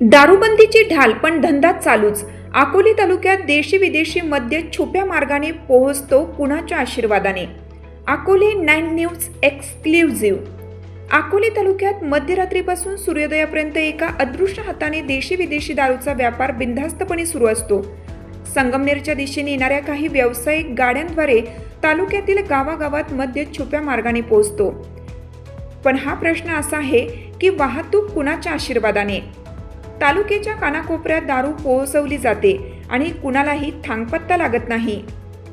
दारूबंदीची ढाल पण धंदा चालूच. अकोली तालुक्यात देशी विदेशी मद्य छुप्या मार्गाने पोहोचतो कुणाच्या आशीर्वादाने? Akole nine news exclusive. Akole तालुक्यात मध्यरात्रीपासून सूर्योदयापर्यंत एका अदृश्य हाताने देशी विदेशी दारूचा व्यापार बिनधास्तपणे सुरू असतो. संगमनेरच्या दिशेने येणाऱ्या काही व्यावसायिक गाड्यांद्वारे तालुक्यातील गावागावात मद्य छुप्या मार्गाने पोहोचतो. पण हा प्रश्न असा आहे की वाहतूक कुणाच्या आशीर्वादाने? तालुक्याच्या कानाकोपऱ्यात दारू पोहोचवली जाते आणि कुणालाही थांगपत्ता लागत नाही.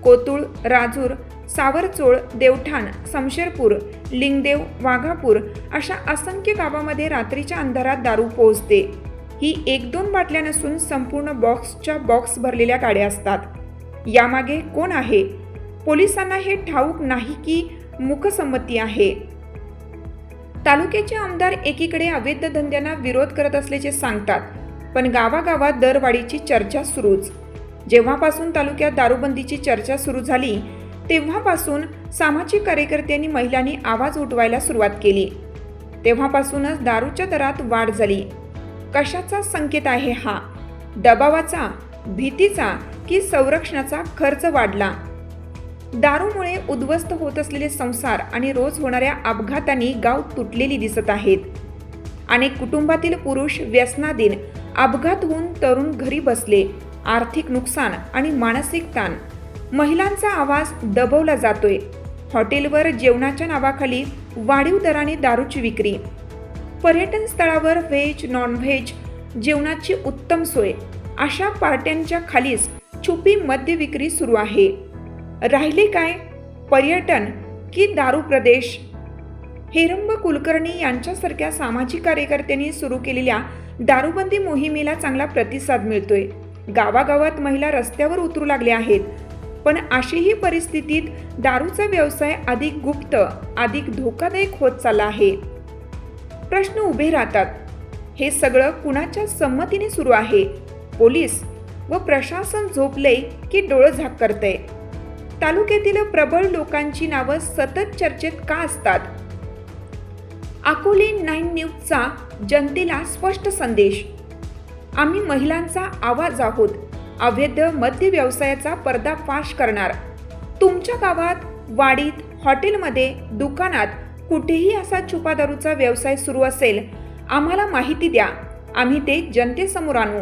कोतुळ राजूर सावरचोळ देवठाण समशेरपूर लिंगदेव वाघापूर अशा असंख्य गावामध्ये रात्रीच्या अंधारात दारू पोहोचते. ही एक दोन बाटल्या नसून संपूर्ण बॉक्सच्या बॉक्स भरलेल्या गाड्या असतात. यामागे कोण आहे? पोलिसांना हे ठाऊक नाही की मुखसंमती आहे. तालुक्याचे आमदार एकीकडे अवैध धंद्यांना विरोध करत असल्याचे सांगतात पण गावागावात दरवाढीची चर्चा सुरूच. जेव्हापासून तालुक्यात दारूबंदीची चर्चा सुरू झाली तेव्हापासून सामाजिक कार्यकर्त्यांनी महिलांनी आवाज उठवायला सुरुवात केली. तेव्हापासूनच दारूच्या दरात वाढ झाली. कशाचा संकेत आहे हा? दबावाचा भीतीचा की संरक्षणाचा खर्च वाढला? दारूमुळे उद्ध्वस्त होत असलेले संसार आणि रोज होणाऱ्या अपघातांनी गाव तुटलेली दिसत आहेत. अनेक कुटुंबातील पुरुष व्यसनाधीन अपघात होऊन तरुण घरी बसले आर्थिक नुकसान आणि मानसिक ताण. महिलांचा आवाज दबवला जातोय. हॉटेलवर जेवणाच्या नावाखाली वाढीव दराने दारूची विक्री. पर्यटन स्थळावर व्हेज नॉनव्हेज जेवणाची उत्तम सोय. अशा पार्ट्यांच्या खालीच छुपी मद्य विक्री सुरू आहे. राहिले काय? पर्यटन की दारू प्रदेश? हेरंब कुलकर्णी यांच्यासारख्या सामाजिक कार्यकर्त्यांनी सुरू केलेल्या दारूबंदी मोहिमेला चांगला प्रतिसाद मिळतोय. गावागावात महिला रस्त्यावर उतरू लागल्या आहेत. पण अशीही परिस्थितीत दारूचा व्यवसाय अधिक गुप्त अधिक धोकादायक होत चालला आहे. प्रश्न उभे राहतात. हे सगळं कुणाच्या संमतीने सुरू आहे? पोलीस व प्रशासन झोपले की डोळं झाक करतंय. तालुक्यातील प्रबळ लोकांची नावं सतत चर्चेत का असतात? अकोले नाईन न्यूजचा जनतेला स्पष्ट संदेश. आम्ही महिलांचा आवाज आहोत. अवैध मद्य व्यवसायाचा पर्दाफाश करणार. तुमच्या गावात वाडीत हॉटेलमध्ये दुकानात कुठेही असा छुपा दारूचा व्यवसाय सुरू असेल आम्हाला माहिती द्या. आम्ही ते जनतेसमोर आणू.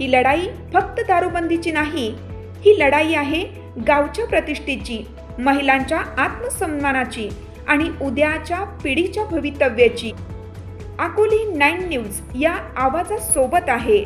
ही लढाई फक्त दारूबंदीची नाही ही लढाई आहे गावच्या प्रतिष्ठेची महिलांच्या आत्मसन्मानाची आणि उद्याच्या पिढीच्या भवितव्याची. अकोली नाईन न्यूज या आवाजासोबत आहे.